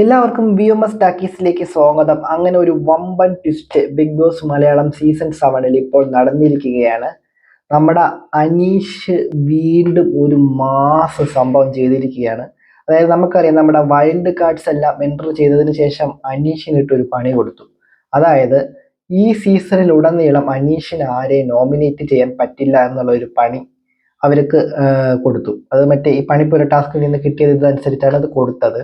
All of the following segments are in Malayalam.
എല്ലാവർക്കും വി എം എസ് ടാക്കീസിലേക്ക് സ്വാഗതം. അങ്ങനെ ഒരു വമ്പൻ twist big boss Malayalam season സെവനിൽ ഇപ്പോൾ നടന്നിരിക്കുകയാണ്. നമ്മുടെ അനീഷ് വീണ്ടും ഒരു മാസ സംഭവം ചെയ്തിരിക്കുകയാണ്. അതായത് നമുക്കറിയാം നമ്മുടെ വൈൽഡ് കാർഡ്സ് എല്ലാം എന്റർ ചെയ്തതിന് ശേഷം അനീഷിനിട്ട് ഒരു പണി കൊടുത്തു. അതായത് ഈ സീസണിൽ ഉടനീളം അനീഷിന് ആരെ നോമിനേറ്റ് ചെയ്യാൻ പറ്റില്ല എന്നുള്ള ഒരു പണി അവർക്ക് കൊടുത്തു. അത് മറ്റേ ഈ പണിപ്പുര ടാസ്കിൽ നിന്ന് കിട്ടിയത് ഇതനുസരിച്ചാണ് അത് കൊടുത്തത്.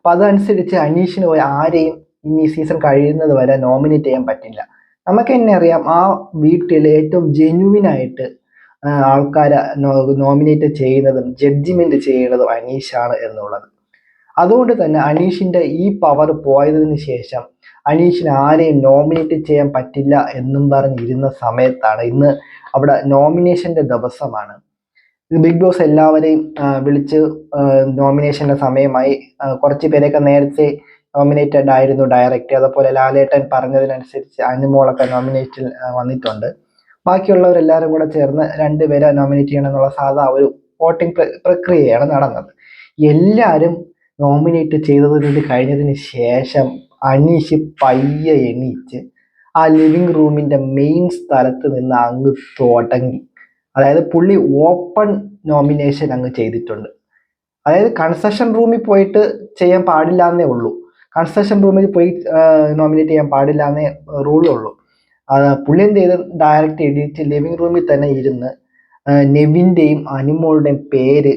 അപ്പൊ അതനുസരിച്ച് അനീഷിന് പോയി ആരെയും ഇനി സീസൺ കഴിയുന്നത് വരെ നോമിനേറ്റ് ചെയ്യാൻ പറ്റില്ല. നമുക്ക് തന്നെ അറിയാം ആ വീട്ടിൽ ഏറ്റവും ജെന്യുവിൻ ആയിട്ട് ആൾക്കാരെ നോമിനേറ്റ് ചെയ്യുന്നതും ജഡ്ജിമെന്റ് ചെയ്യുന്നതും അനീഷാണ് എന്നുള്ളത്. അതുകൊണ്ട് തന്നെ അനീഷിന്റെ ഈ പവർ പോയതിനു ശേഷം അനീഷിന് ആരെയും നോമിനേറ്റ് ചെയ്യാൻ പറ്റില്ല എന്നും പറഞ്ഞിരുന്ന സമയത്താണ് ഇന്ന് അവിടെ നോമിനേഷന്റെ ദിവസമാണ്. ബിഗ് ബോസ് എല്ലാവരെയും വിളിച്ച് നോമിനേഷന്റെ സമയമായി കുറച്ച് പേരൊക്കെ നേരത്തെ നോമിനേറ്റഡ് ആയിരുന്നു ഡയറക്റ്റ് അതുപോലെ ലാലേട്ടൻ പറഞ്ഞതിനനുസരിച്ച് അനുമോളൊക്കെ നോമിനേറ്റിൽ വന്നിട്ടുണ്ട്. ബാക്കിയുള്ളവരെല്ലാവരും കൂടെ ചേർന്ന് രണ്ടുപേരെ നോമിനേറ്റ് ചെയ്യണം എന്നുള്ള സാധാ ഒരു വോട്ടിംഗ് പ്രക്രിയയാണ് നടന്നത്. എല്ലാവരും നോമിനേറ്റ് ചെയ്തതിന് കഴിഞ്ഞതിന് ശേഷം അനീഷ് പയ്യെ എണീച്ച് ആ ലിവിങ് റൂമിന്റെ മെയിൻ സ്ഥലത്ത് നിന്ന് അങ്ങ് തുടങ്ങി. അതായത് പുള്ളി ഓപ്പൺ നോമിനേഷൻ അങ്ങ് ചെയ്തിട്ടുണ്ട്. അതായത് കൺസെഷൻ റൂമിൽ പോയിട്ട് ചെയ്യാൻ പാടില്ല എന്നേ ഉള്ളൂ. കൺസെഷൻ റൂമിൽ പോയി നോമിനേറ്റ് ചെയ്യാൻ പാടില്ല എന്നേ റൂളേ ഉള്ളൂ. പുള്ളി എന്ത് ചെയ്ത്? ഡയറക്റ്റ് എഡിറ്റ് ലിവിങ് റൂമിൽ തന്നെ ഇരുന്ന് നെവിന്റെയും അനിമോളുടെയും പേര്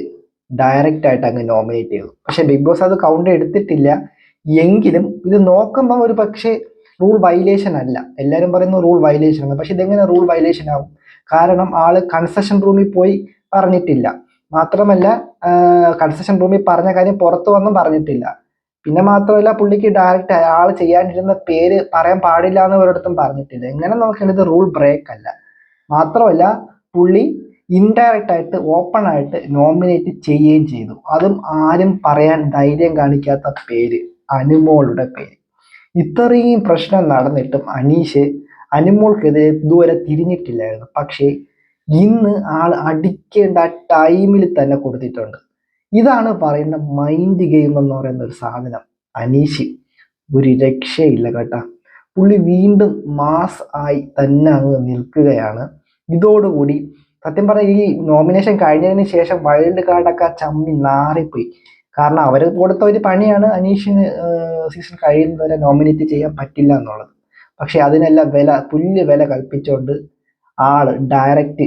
ഡയറക്റ്റ് ആയിട്ട് അങ്ങ് നോമിനേറ്റ് ചെയ്തു. പക്ഷേ ബിഗ് ബോസ് അത് കൗണ്ട് എടുത്തിട്ടില്ല. എങ്കിലും ഇത് നോക്കുമ്പോൾ ഒരു പക്ഷേ റൂൾ വയലേഷൻ അല്ല. എല്ലാവരും പറയുന്നു റൂൾ വയലേഷൻ ആണ്. പക്ഷെ ഇതെങ്ങനെ റൂൾ വയലേഷൻ ആവും? കാരണം ആൾ കൺസെഷൻ റൂമിൽ പോയി പറഞ്ഞിട്ടില്ല. മാത്രമല്ല കൺസെഷൻ റൂമിൽ പറഞ്ഞ കാര്യം പുറത്തു വന്നും പറഞ്ഞിട്ടില്ല. പിന്നെ മാത്രമല്ല പുള്ളിക്ക് ഡയറക്റ്റ് ആൾ ചെയ്യാനിരുന്ന പേര് പറയാൻ പാടില്ല എന്ന് ഒരിടത്തും പറഞ്ഞിട്ടില്ല. എങ്ങനെ നോക്കേണ്ടത് റൂൾ ബ്രേക്ക് അല്ല. മാത്രമല്ല പുള്ളി ഇൻഡയറക്റ്റ് ആയിട്ട് ഓപ്പൺ ആയിട്ട് നോമിനേറ്റ് ചെയ്യുകയും ചെയ്തു. അതും ആരും പറയാൻ ധൈര്യം കാണിക്കാത്ത പേര് അനുമോളുടെ പേര്. ഇത്രയും പ്രശ്നം നടന്നിട്ടും അനീഷ് അനുമോൾക്കെതിരെ ഇതുവരെ തിരിഞ്ഞിട്ടില്ലായിരുന്നു. പക്ഷേ ഇന്ന് ആൾ അടിക്കേണ്ട ടൈമിൽ തന്നെ കൊടുത്തിട്ടുണ്ട്. ഇതാണ് പറയുന്ന മൈൻഡ് ഗെയിം എന്ന് പറയുന്ന ഒരു സാധനം. അനീഷ് ഒരു രക്ഷയില്ല കേട്ടാ. പുള്ളി വീണ്ടും മാസ് ആയി തന്നെ അങ്ങ് നിൽക്കുകയാണ്. ഇതോടുകൂടി സത്യം പറഞ്ഞാൽ ഈ നോമിനേഷൻ കഴിഞ്ഞതിന് ശേഷം വൈൽഡ് കാർഡൊക്കെ ചമ്മി നാറിപ്പോയി. കാരണം അവർ കൊടുത്ത ഒരു പണിയാണ് അനീഷിന് സീസൺ കഴിയുന്നവരെ നോമിനേറ്റ് ചെയ്യാൻ പറ്റില്ല എന്നുള്ളത്. പക്ഷെ അതിനെല്ലാം വില പുല്ല് വില കൽപ്പിച്ചുകൊണ്ട് ആൾ ഡയറക്റ്റ്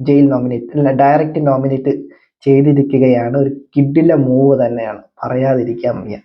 ജയിൽ നോമിനേറ്റ് അല്ല ഡയറക്റ്റ് നോമിനേറ്റ് ചെയ്തിരിക്കുകയാണ്. ഒരു കിഡിലെ മൂവ് തന്നെയാണ്. പറയാതിരിക്കാൻ വയ്യ.